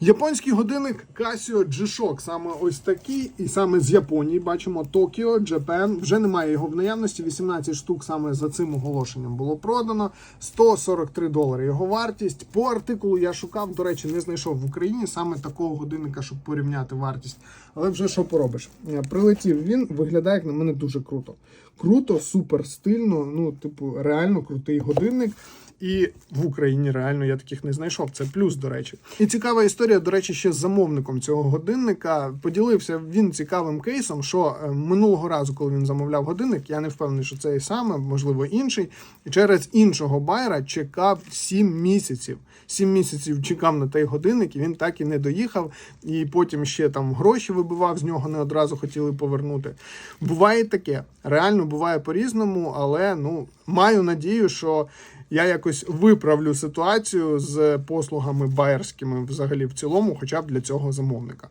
Японський годинник Casio G-Shock, саме ось такий, і саме з Японії бачимо Tokyo, Japan. Вже немає його в наявності. 18 штук саме за цим оголошенням було продано. 143 долари його вартість. По артикулу я шукав, до речі, не знайшов в Україні саме такого годинника, щоб порівняти вартість. Але вже що поробиш? Е, Прилетів він, виглядає як на мене дуже круто. Круто, супер стильно. Ну, типу, реально крутий годинник. І в Україні реально я таких не знайшов. Це плюс, до речі. І цікава історія, до речі, ще з замовником цього годинника. Поділився він цікавим кейсом, що е, минулого разу, коли він замовляв годинник, я не впевнений, що це і саме, можливо, інший. І через іншого байера чекав 7 місяців. 7 місяців чекав на той годинник, і він так і не доїхав. І потім ще там гроші вибивав з нього, не одразу хотіли повернути. Буває таке. Реально буває по-різному, але ну маю надію, що я якось виправлю ситуацію з послугами байерськими взагалі в цілому, хоча б для цього замовника.